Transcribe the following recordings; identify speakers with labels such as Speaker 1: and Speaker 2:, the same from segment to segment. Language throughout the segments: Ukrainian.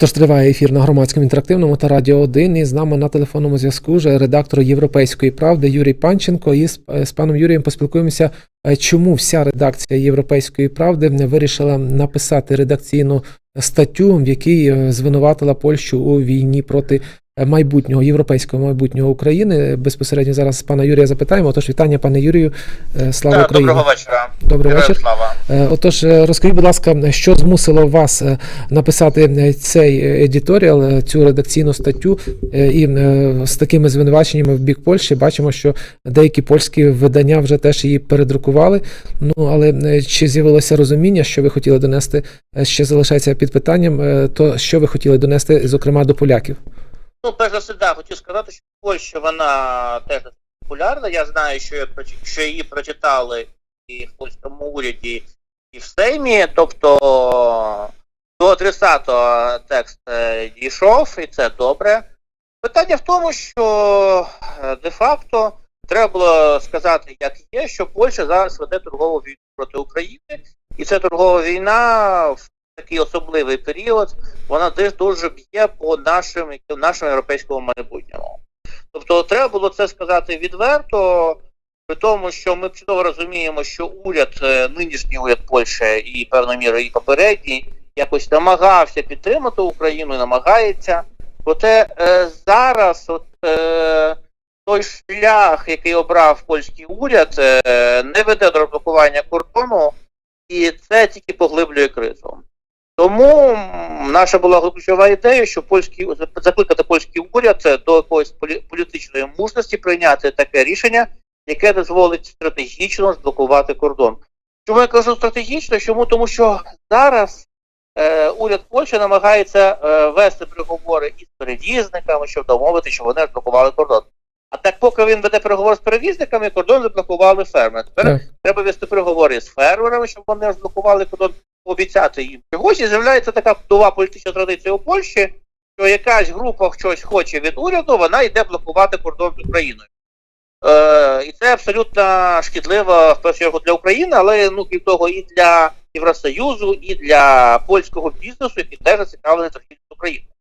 Speaker 1: Тож триває ефір на громадському інтерактивному та радіо 1. І з нами на телефонному зв'язку вже редактор Європейської правди Юрій Панченко. І з, з паном Юрієм поспілкуємося, е, чому вся редакція Європейської правди вирішила написати редакційну статтю, в якій е, звинуватила Польщу у війні проти е, майбутнього європейського майбутнього України. Безпосередньо зараз пана Юрія запитаємо. Тож вітання, пане Юрію. Е, Слава Україні.
Speaker 2: доброго вечора.
Speaker 1: Добрий вечір.
Speaker 2: Слава.
Speaker 1: Е, Отож, е, розкажіть, будь ласка, що змусило вас е, написати е, цей едіторіал, е, цю редакційну статтю, е, і е, з такими звинуваченнями в бік Польщі бачимо, що деякі польські видання вже теж її передрукували. Ну але е, чи з'явилося розуміння, що ви хотіли донести, е, ще залишається під питанням, е, то що ви хотіли донести, зокрема до поляків?
Speaker 2: Ну, перш за все, да, хотів сказати, що Польща вона теж популярна. Я знаю, що, я, що її прочитали і в польському уряді, і в Сеймі. Тобто до адресата текст е, дійшов, і це добре. Питання в тому, що е, де-факто треба було сказати, як є, що Польща зараз веде торгову війну проти України, і ця торгова війна в такий особливий період вона десь дуже б'є по нашим, нашому європейському майбутньому. Тобто треба було це сказати відверто, при тому, що ми чудово розуміємо, що уряд, е, нинішній уряд Польщі і певною мірою і попередній, якось намагався підтримати Україну намагається. Проте е, зараз от, е, той шлях, який обрав польський уряд, е, не веде до розблокування кордону, і це тільки поглиблює кризу. Наша була ключова ідея, що польський закликати польський уряд е, до якоїсь політичної мужності прийняти таке рішення, яке дозволить стратегічно зблокувати кордон. Чому я кажу стратегічно? Чому? Тому що зараз е, уряд Польщі намагається е, вести переговори із перевізниками, щоб домовити, що вони зблокували кордон. А так, поки він веде переговори з перевізниками, кордон заблокували фермери. Тепер
Speaker 1: Так.
Speaker 2: треба вести переговори з фермерами, щоб вони розблокували кордон, пообіцяти їм чогось. І з'являється така нова політична традиція у Польщі, що якась група щось хоче від уряду, вона йде блокувати кордон з Україною. Е, і це абсолютно шкідливо в першу чергу для України, але ну крім того, і для Євросоюзу, і для польського бізнесу, який теж зацікавлений торгівлі з Україною.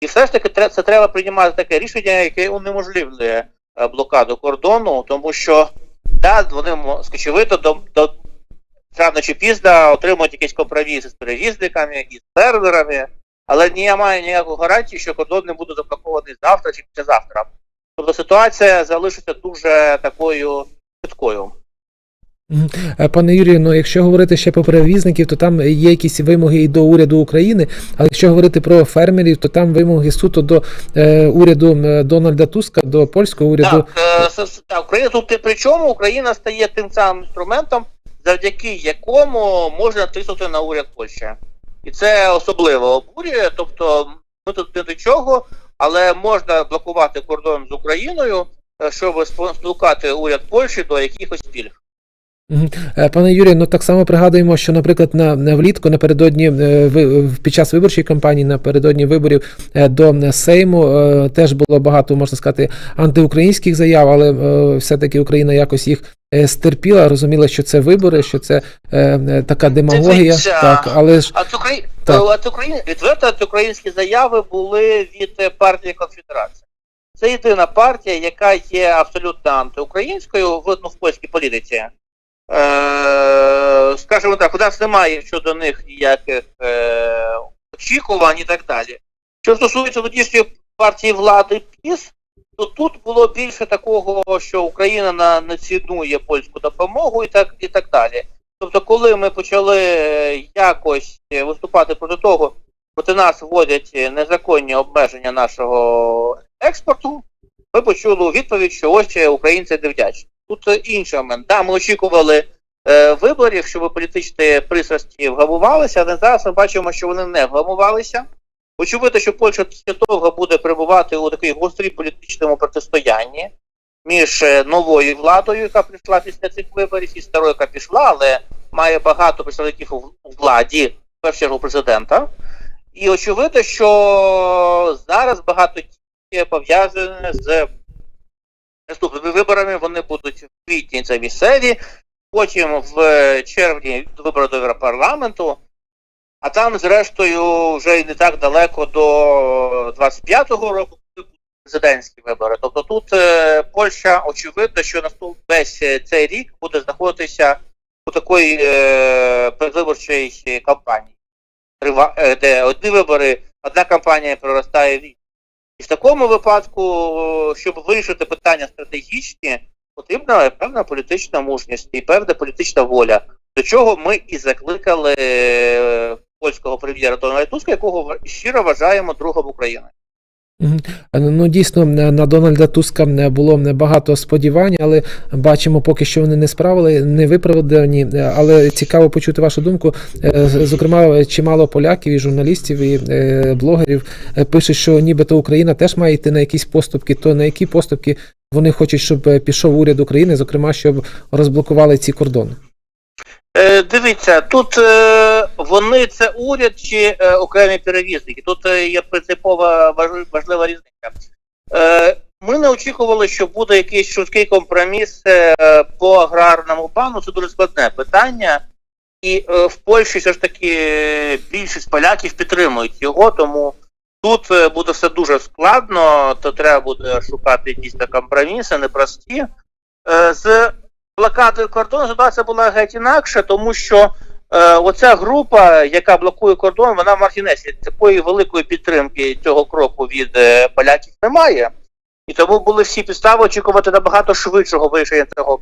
Speaker 2: І все ж таки це треба приймати таке рішення, яке унеможливлює е, блокаду кордону, тому що да, вони скочевито до, до рано чи пізно отримують якісь компроміси з перевізниками і з серверами, але немає ніякої гарантії, що кордон не буде заблокований завтра чи післязавтра. Тобто ситуація залишиться дуже такою.
Speaker 1: Мгм. Е, Пане Юрію, ну якщо говорити ще про перевізників, то там є якісь вимоги і до уряду України. Але якщо говорити про фермерів, то там вимоги суто до е, уряду Дональда Туска, до польського уряду.
Speaker 2: Так, е, Україна тут при чому Україна стає тим самим інструментом, завдяки якому можна тиснути на уряд Польщі. І це особливо обурює. Тобто ми тут не до чого, але можна блокувати кордон з Україною, е, щоб спо- спонукати уряд Польщі до якихось пільг.
Speaker 1: Е, Пане Юрію, ну так само пригадуємо, що, наприклад, на, на влітку напередодні е, під час виборчої кампанії, напередодні виборів е, до Сейму теж було багато, можна сказати, антиукраїнських заяв, але все-таки Україна якось їх стерпіла, розуміла, що це вибори, що це е, така демагогія.
Speaker 2: Дивіться,
Speaker 1: Так, але ж
Speaker 2: А Украї...
Speaker 1: Так.
Speaker 2: От Україн... відверто антиукраїнські заяви були від партії Конфедерації. Це єдина партія, яка є абсолютно антиукраїнською в, ну, в польській політиці. Е, скажімо так, у нас немає щодо них ніяких е, очікувань і так далі. Що стосується тодішньої партії влади ПІС, то тут було більше такого, що Україна на, не цінує польську допомогу і так, і так далі. Тобто, коли ми почали е, якось виступати проти того, проти нас вводять незаконні обмеження нашого експорту, ми почули у відповідь, що ось українці не вдячні. Тут інший момент. Да, ми очікували е, виборів, щоб політичні пристрасті вгамувалися, але зараз ми бачимо, що вони не вгамувалися. Очевидно, що Польща ще довго буде перебувати у такій гострій політичному протистоянні між е, новою владою, яка прийшла після цих виборів, і старою, яка пішла, але має багато представників у владі, в першу чергу президента. І очевидно, що зараз багато тільки пов'язане з наступними виборами. Вони будуть в квітні це місцеві, потім в червні вибори до Європарламенту. А там, зрештою, вже й не так далеко до 25-го року президентські вибори. Тобто тут е, Польща, очевидно, що наступ весь е, цей рік буде знаходитися у такої е, передвиборчої кампанії, е, де одні вибори, одна кампанія проростає в іншу. І в такому випадку, щоб вирішити питання стратегічні, потрібна певна політична мужність і певна політична воля, до чого ми і закликали польського прем'єра Дональда Туска, якого щиро вважаємо другом України.
Speaker 1: Мгм. Ну дійсно на на Дональда Туска е, було багато сподівань, але бачимо, поки що вони не справили, не виправдані. Е, Але цікаво почути вашу думку. Е, Зокрема, чимало поляків і журналістів і е, блогерів е, пишуть, що нібито Україна теж має йти на якісь поступки. То на які поступки вони хочуть, щоб е, пішов уряд України, зокрема, щоб розблокували ці кордони?
Speaker 2: Е, дивіться, тут е, вони це уряд чи е, окремі перевізники. Тут є принципова важлива різниця. Ми не очікували, що буде якийсь швидкий компроміс по аграрному плану. Це дуже складне питання. І в Польщі все ж таки більшість поляків підтримують його, тому тут буде все дуже складно, то треба буде шукати дійсно компроміси, непрості. З блокадою кордону ситуація була геть інакша, тому що е, оця група, яка блокує кордон, вона в Мартінесі. Такої великої підтримки цього кроку від е, поляків немає. І тому були всі підстави очікувати набагато швидшого вирішення цього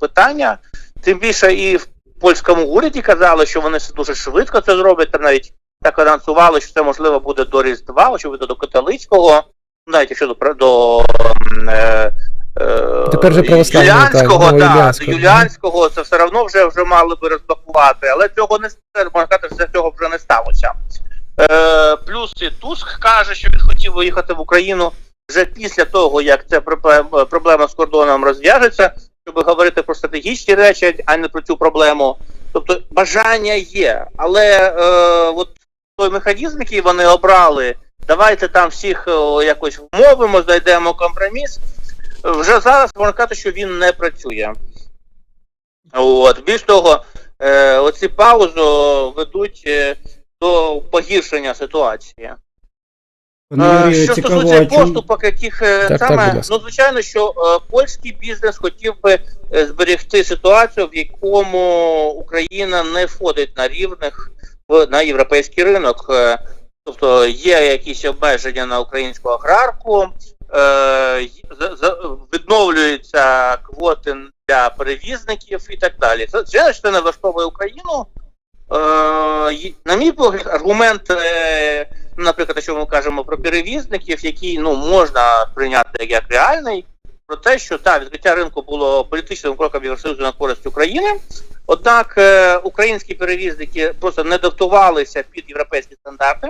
Speaker 2: питання. Тим більше і в польському уряді казали, що вони дуже швидко це зроблять. Там навіть так анонсували, що це можливо буде до Різдва, очевидно, до католицького, навіть якщо до, до е,
Speaker 1: Тепер вже православного, так,
Speaker 2: Юліанського, да,
Speaker 1: Новоюліанського.
Speaker 2: до Юліанського це все одно вже, вже мали би розблокувати, але цього не можна сказати, що цього вже не сталося. Е, плюс і Туск каже, що він хотів виїхати в Україну вже після того, як ця проблема, проблема з кордоном розв'яжеться, щоб говорити про стратегічні речі, а не про цю проблему. Тобто бажання є, але е, от той механізм, який вони обрали, давайте там всіх е, якось вмовимо, знайдемо компроміс. Вже зараз можна сказати, що він не працює. От. Більш того, е, оці паузу ведуть е, до погіршення ситуації. Е, Що
Speaker 3: цікаво,
Speaker 2: стосується поступок, яких е,
Speaker 1: Так, так,
Speaker 2: саме,
Speaker 1: ласка.
Speaker 2: ну звичайно, що е, польський бізнес хотів би е, зберегти ситуацію, в якому Україна не входить на рівних в на європейський ринок. Тобто є якісь обмеження на українську аграрку, е, відновлюються квоти для перевізників і так далі. Це що не влаштовує Україну. Е, на мій погляд, аргумент, е, наприклад, якщо ми кажемо про перевізників, який ну можна прийняти як реальний, про те, що так, відкриття ринку було політичним кроком Євросоюзу на користь України. Однак українські перевізники просто не адаптувалися під європейські стандарти,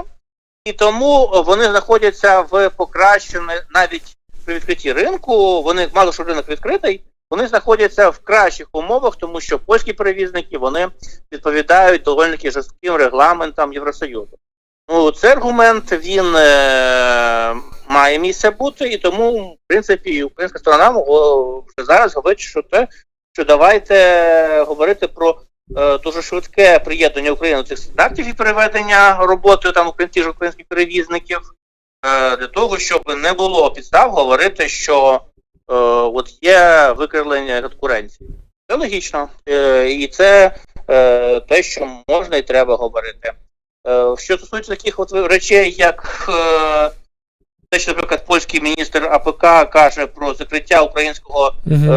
Speaker 2: і тому вони знаходяться в покращенні навіть при відкритті ринку. Вони мало що ринок відкритий. Вони знаходяться в кращих умовах, тому що польські перевізники вони відповідають доволі жорстким регламентам Євросоюзу. Ну, цей аргумент він е, має місце бути, і тому, в принципі, українська сторона вже зараз говорить, що те, що давайте говорити про дуже швидке приєднання України до цих стандартів і переведення роботи там україн- ті ж українських перевізників е, для того, щоб не було підстав говорити, що е, от є викривлення конкуренції. Це логічно. Е, і це е, те, що можна і треба говорити. Е, що стосується таких от речей, як е, наприклад, польський міністр АПК каже про закриття українського
Speaker 1: Мгм.
Speaker 2: е,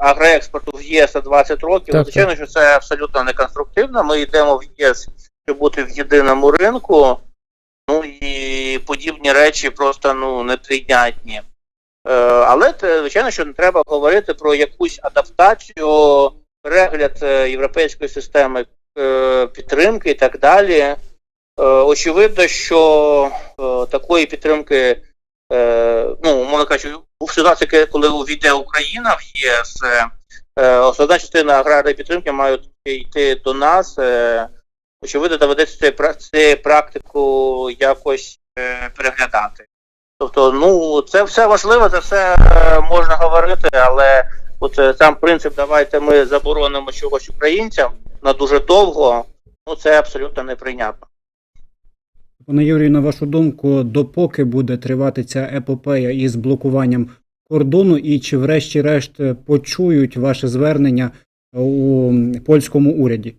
Speaker 2: агроекспорту в ЄС на 20 років,
Speaker 1: Так,
Speaker 2: звичайно, що це абсолютно неконструктивно. Ми йдемо в ЄС, щоб бути в єдиному ринку. Ну і подібні речі просто ну неприйнятні. Е, але те, звичайно, що не треба говорити про якусь адаптацію, перегляд е, європейської системи е, підтримки і так далі. Е, очевидно, що е, такої підтримки, е, ну, умовно кажучи, у ситуації, коли увійде Україна в ЄС, основна частина аграрної підтримки має йти до нас. Очевидно, доведеться цю, практику якось переглядати. Тобто, ну, це все важливо, це все можна говорити, але от сам принцип давайте ми заборонимо чогось українцям на дуже довго, ну це абсолютно неприйнятно.
Speaker 3: Пане Юрію, на вашу думку, допоки буде тривати ця епопея із блокуванням кордону, і чи врешті-решт е, почують ваше звернення у польському уряді?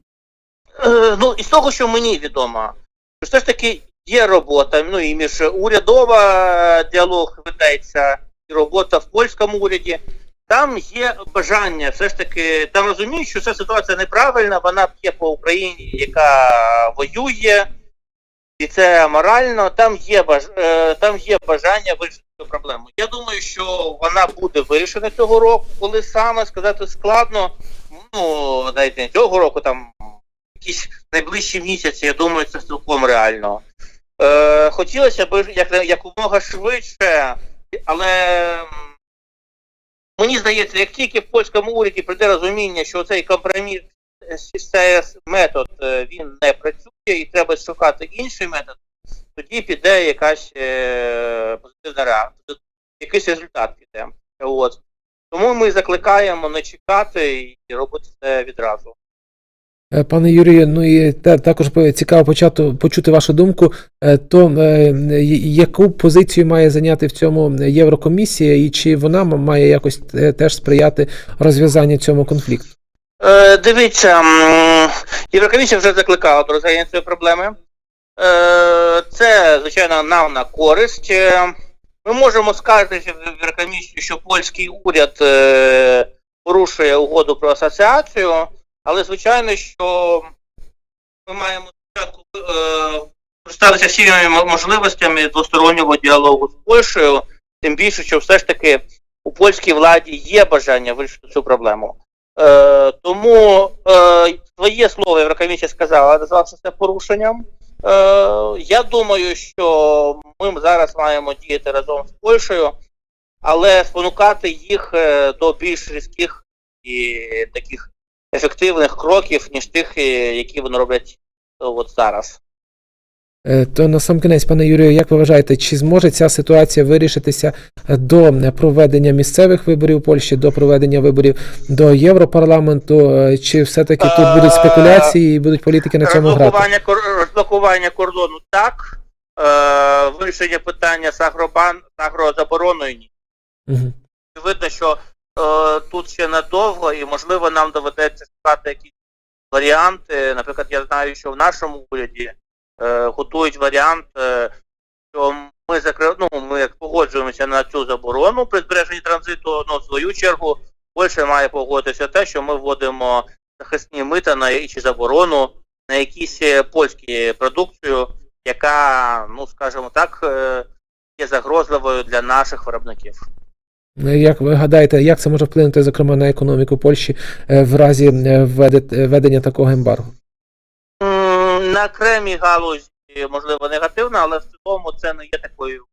Speaker 2: Е, ну, із того, що мені відомо, все ж таки є робота, ну і між урядова діалог ведеться, і робота в польському уряді. Там є бажання, все ж таки, там розуміють, що ця ситуація неправильна, вона б'є по Україні, яка воює, і це морально. Там є баж... е, там є бажання вирішити цю проблему. Я думаю, що вона буде вирішена цього року, коли саме сказати складно. Ну, не цього року, там якісь найближчі місяці, я думаю, це цілком реально. Е, хотілося б як, якомога швидше, але мені здається, як тільки в польському уряді прийде розуміння, що цей компроміс е, цей метод е, він не працює і треба шукати інший метод, тоді піде якась е, позитивна реакція, якийсь результат піде. От. Тому ми закликаємо не чекати і робити це відразу.
Speaker 1: Е, Пане Юрію, ну і також цікаво почати почути вашу думку. Е, То е, яку позицію має зайняти в цьому Єврокомісія, і чи вона має якось теж сприяти розв'язанню цьому конфлікту?
Speaker 2: Е, дивіться, Єврокомісія вже закликала до розглянення цієї проблеми. Е, це, звичайно, нам на користь. Е, Ми можемо скаржитися в Єврокомісію, що польський уряд е, порушує угоду про асоціацію, але звичайно, що ми маємо спочатку користатися всіми можливостями двостороннього діалогу з Польщею, тим більше, що все ж таки у польській владі є бажання вирішити цю проблему. Тому своє слово Єврокомісія сказала, назвався це порушенням. Е, я думаю, що ми зараз маємо діяти разом з Польщею, але спонукати їх е, до більш різких і таких ефективних кроків, ніж тих, е, які вони роблять е, от зараз.
Speaker 1: Е, То на сам кінець, пане Юрію, як ви вважаєте, чи зможе ця ситуація вирішитися до е, проведення місцевих виборів у Польщі, до проведення виборів до Європарламенту, е, чи все-таки тут будуть спекуляції і будуть політики на цьому грати?
Speaker 2: розблокування, кордону так, е, вирішення питання з, агрозабороною ні.
Speaker 1: Мгм.
Speaker 2: Видно, що е, тут ще надовго і можливо нам доведеться шукати якісь варіанти. Наприклад, я знаю, що в нашому уряді е, готують варіант, е, що ми закри... ну, ми як погоджуємося на цю заборону при збереженні транзиту, ну, в свою чергу, Польща має погодитися те, що ми вводимо захисні мита на чи заборону на якісь е, польські продукцію, яка, ну скажімо так, е, є загрозливою для наших виробників.
Speaker 1: Е, Як ви гадаєте, як це може вплинути, зокрема, на економіку Польщі е, в разі е, введення такого ембарго?
Speaker 2: На окремій галузі, можливо, негативно, але в цілому це не є такою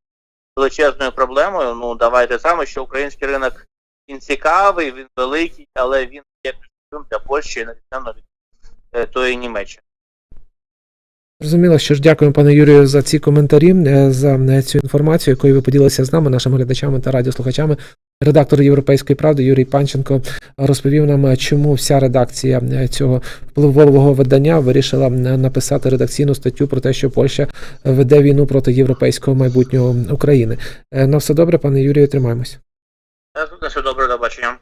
Speaker 2: величезною проблемою. Ну, давайте саме, що український ринок він цікавий, він великий, але він є ключовим для Польщі, на відміну від е, тої Німеччини.
Speaker 1: Зрозуміло, що ж дякуємо, пане Юрію, за ці коментарі, е, за е, цю інформацію, якою ви поділилися з нами, нашими глядачами та радіослухачами. Редактор Європейської правди Юрій Панченко розповів нам, чому вся редакція е, цього впливового видання вирішила е, написати редакційну статтю про те, що Польща веде війну проти європейського майбутнього України. Е, На все добре, пане Юрію, тримаємось.
Speaker 2: На все добре, до бачення.